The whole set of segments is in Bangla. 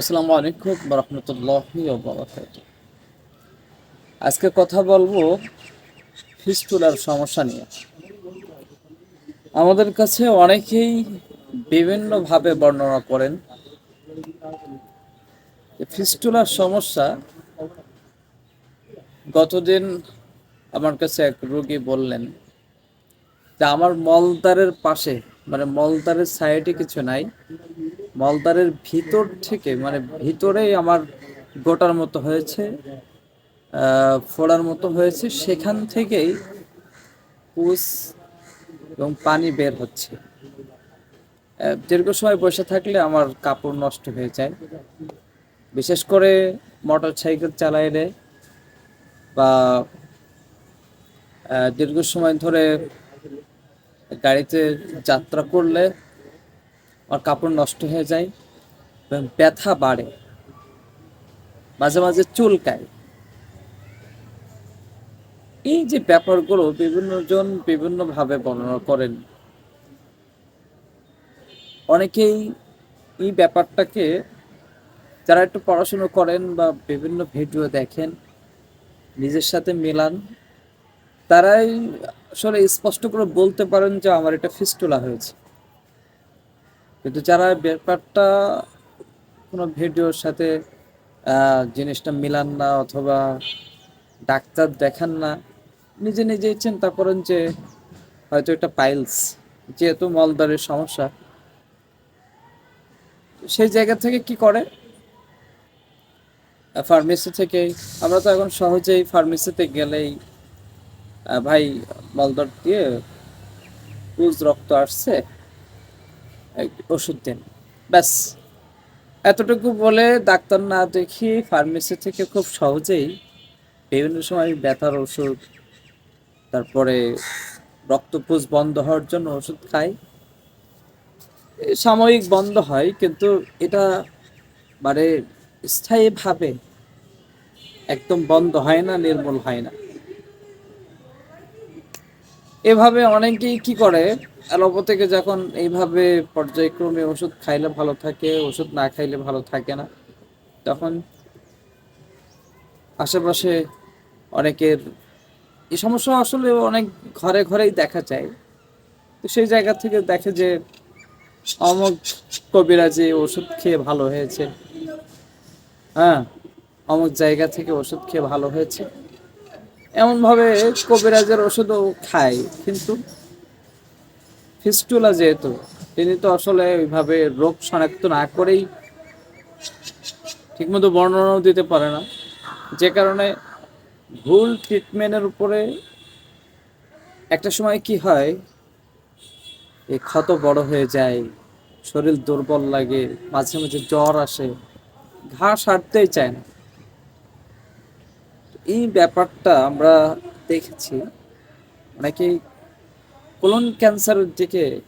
আসসালামু আলাইকুম রহমতুল্লাহি আজকে কথা বলব ফিস্টুলার সমস্যা নিয়ে। আমাদের কাছে অনেকেই বিভিন্নভাবে বর্ণনা করেন ফিস্টুলার সমস্যা গতদিন আমার কাছে এক রোগী বললেন যে আমার মলদ্বারের পাশে মানে মলদ্বারের সাইডে কিছু নাই মলদ্বারের ভিতর থেকে মানে ভিতরেই আমার গোটার মতো হয়েছে ফোড়ার মতো হয়েছে, সেখান থেকেই পুষ এবং পানি বের হচ্ছে। দীর্ঘ সময় বসে থাকলে আমার কাপড় নষ্ট হয়ে যায়। বিশেষ করে মোটর সাইকেল চালাইলে বা দীর্ঘ সময় ধরে গাড়িতে যাত্রা করলে আমার কাপড় নষ্ট হয়ে যায়, এবং ব্যথা বাড়ে। মাঝে মাঝে চুলকায়। এই যে ব্যাপারগুলো বিভিন্ন জন বিভিন্নভাবে বর্ণনা করেন। অনেকেই এই ব্যাপারটাকে যারা একটু পড়াশুনো করেন বা বিভিন্ন ভিডিও দেখেন, নিজের সাথে মেলান, তারাই আসলে স্পষ্ট করে বলতে পারেন যে আমার এটা ফিস্টুলা হয়েছে। কিন্তু যারা ব্যাপারটা কোনো ভিডিওর সাথে জিনিসটা মিলান না অথবা ডাক্তার দেখান না, নিজে নিজেই চিন্তা করেন যে হয়তো এটা পাইলস, যেহেতু মলদারের সমস্যা। সেই জায়গা থেকে কি করে? ফার্মেসি থেকে। আমরা তো এখন সহজেই ফার্মেসিতে গেলেই ভাই মলদর দিয়ে রক্ত আসছে। ওষুধ দেন। ব্যাস। এতটুকু বলে ডাক্তার না দেখি ফার্মেসি থেকে খুব সহজেই বিভিন্ন সময় ব্যথার ওষুধ, তারপরে রক্তপুষ বন্ধ হওয়ার জন্য ওষুধ খাই। সাময়িক বন্ধ হয়, কিন্তু এটা মানে স্থায়ীভাবে একদম বন্ধ হয় না, নির্মূল হয় না। এভাবে অনেকেই কি করে? অ্যালোপ্যাথিকে যখন এইভাবে পর্যায়ক্রমে ওষুধ খাইলে ভালো থাকে, ওষুধ না খাইলে ভালো থাকে না, তখন আশেপাশে অনেকের এই সমস্যা আসলে অনেক ঘরে ঘরেই দেখা যায়। তো সেই জায়গা থেকে দেখে যে অমুক কবিরাজি ওষুধ খেয়ে ভালো হয়েছে। হ্যাঁ অমুক জায়গা থেকে ওষুধ খেয়ে ভালো হয়েছে। এমনভাবে কবিরাজের ওষুধও খায়, কিন্তু ফিস্টুলা যেহেতু, তিনি তো আসলে ওইভাবে রোগ শনাক্ত না করেই ঠিকমতো বর্ণনাও দিতে পারে না। যে কারণে ভুল ট্রিটমেন্টের উপরে একটা সময় কি হয় এই ক্ষত বড় হয়ে যায়, শরীর দুর্বল লাগে, মাঝে মাঝে জ্বর আসে ঘা সারতেই চায় না। এই ব্যাপারটা আমরা দেখেছি। অনেকেই কোলন ক্যান্সারের দিকে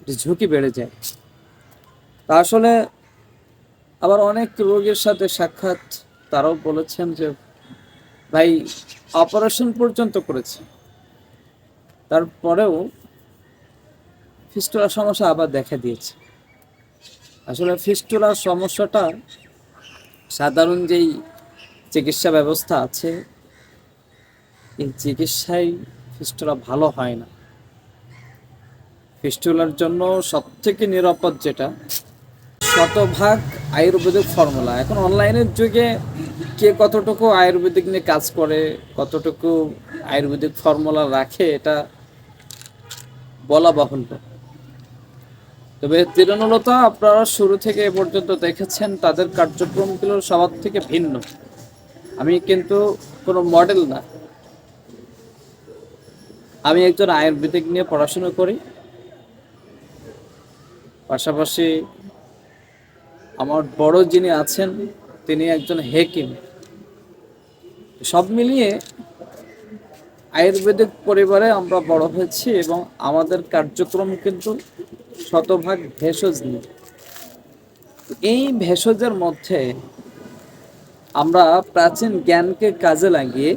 একটু ঝুঁকি বেড়ে যায়। তা আসলে আবার অনেক রোগীর সাথে সাক্ষাৎ তারাও বলেছেন যে, ভাই, অপারেশন পর্যন্ত করেছে। তারপরেও ফিস্টুলার সমস্যা আবার দেখা দিয়েছে। আসলে ফিস্টুলার সমস্যাটা সাধারণ যেই চিকিৎসা ব্যবস্থা আছে, এই চিকিৎসায় ফিস্টুলা ভালো হয় না। ফিস্টুলার জন্য সব থেকে নিরাপদ যেটা, শতভাগ আয়ুর্বেদিক ফর্মুলা। এখন অনলাইনের যুগে কে কতটুকু আয়ুর্বেদিক নিয়ে কাজ করে, কতটুকু আয়ুর্বেদিক ফর্মুলা রাখে, এটা বলা বাহুল্য। তবে তৃণমূলতা আপনারা শুরু থেকে এ পর্যন্ত দেখেছেন, তাদের কার্যক্রমগুলো সবার থেকে ভিন্ন। আমি কিন্তু কোনো মডেল না। আমি একজন আয়ুর্বেদিক নিয়ে পড়াশোনা করি। পাশাপাশি আমার বড় যিনি আছেন, তিনি একজন হেকিম। সব মিলিয়ে আয়ুর্বেদিক পরিবারে আমরা বড় হয়েছি এবং আমাদের কার্যক্রম কিন্তু শতভাগ ভেষজ নিয়ে। এই ভেষজের মধ্যে আমরা প্রাচীন জ্ঞানকে কাজে লাগিয়ে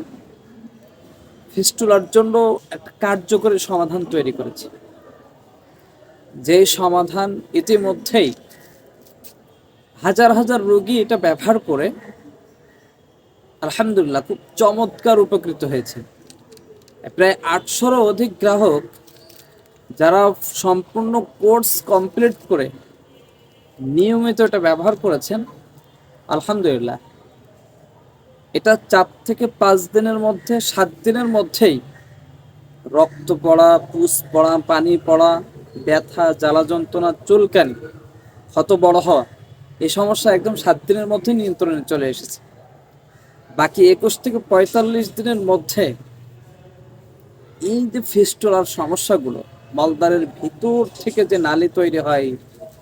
ফিস্টুলার জন্য একটা কার্যকরী সমাধান তৈরি করেছি। যে সমাধান ইতিমধ্যেই হাজার হাজার রোগী এটা ব্যবহার করে, আলহামদুলিল্লাহ খুব চমৎকার উপকৃত হয়েছে। প্রায় আটশোরও অধিক গ্রাহক যারা সম্পূর্ণ কোর্স কমপ্লিট করে নিয়মিত এটা ব্যবহার করেছেন, আলহামদুলিল্লাহ। এটা চার থেকে পাঁচ দিনের মধ্যে, সাত দিনের মধ্যেই রক্ত পড়া, পুষ পড়া, পানি পড়া, ব্যথা, জ্বালা যন্ত্রণা, চুলকানি ক্ষত বড় হওয়া এই সমস্যা একদম সাত দিনের মধ্যে নিয়ন্ত্রণে চলে এসেছে। বাকি একুশ থেকে পঁয়তাল্লিশ দিনের মধ্যে এই যে ফিস্টুলার সমস্যাগুলো, মলদারের ভিতর থেকে যে নালি তৈরি হয়,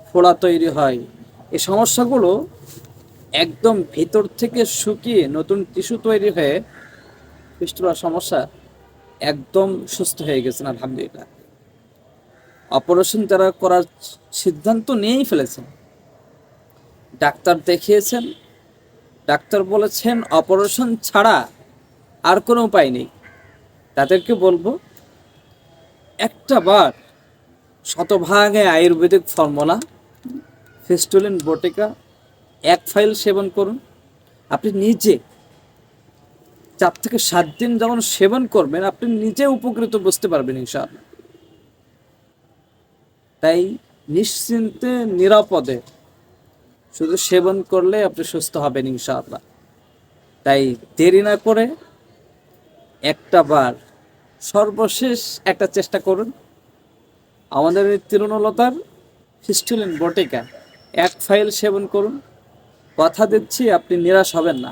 ফোড়া তৈরি হয়, এই সমস্যাগুলো একদম ভেতর থেকে শুকিয়ে নতুন টিস্যু তৈরি হয়ে ফিস্টুলার সমস্যা একদম সুস্থ হয়ে গেছেন, আলহামদুলিল্লাহ। অপারেশন যারা করার সিদ্ধান্ত নিয়েই ফেলেছেন। ডাক্তার দেখিয়েছেন, ডাক্তার বলেছেন অপারেশন ছাড়া আর কোনো উপায় নেই। তাদেরকে বলব, একটা বার শতভাগে আয়ুর্বেদিক ফর্মুলা, ফেস্টুলিন, বটিকা এক ফাইল সেবন করুন। আপনি নিজে চার থেকে সাত দিন যখন সেবন করবেন, আপনি নিজে উপকৃত বুঝতে পারবেন ইনশাআল্লাহ। তাই নিশ্চিন্তে, নিরাপদে শুধু সেবন করলে আপনি সুস্থ হবেন ইনশাআল্লাহ। তাই দেরি না করে একটা বার সর্বশেষ একটা চেষ্টা করুন। আমাদের এই তৃণলতার হিস্টুলিন বটিকা, এক ফাইল সেবন করুন। কথা দিচ্ছি আপনি নিরাশ হবেন না।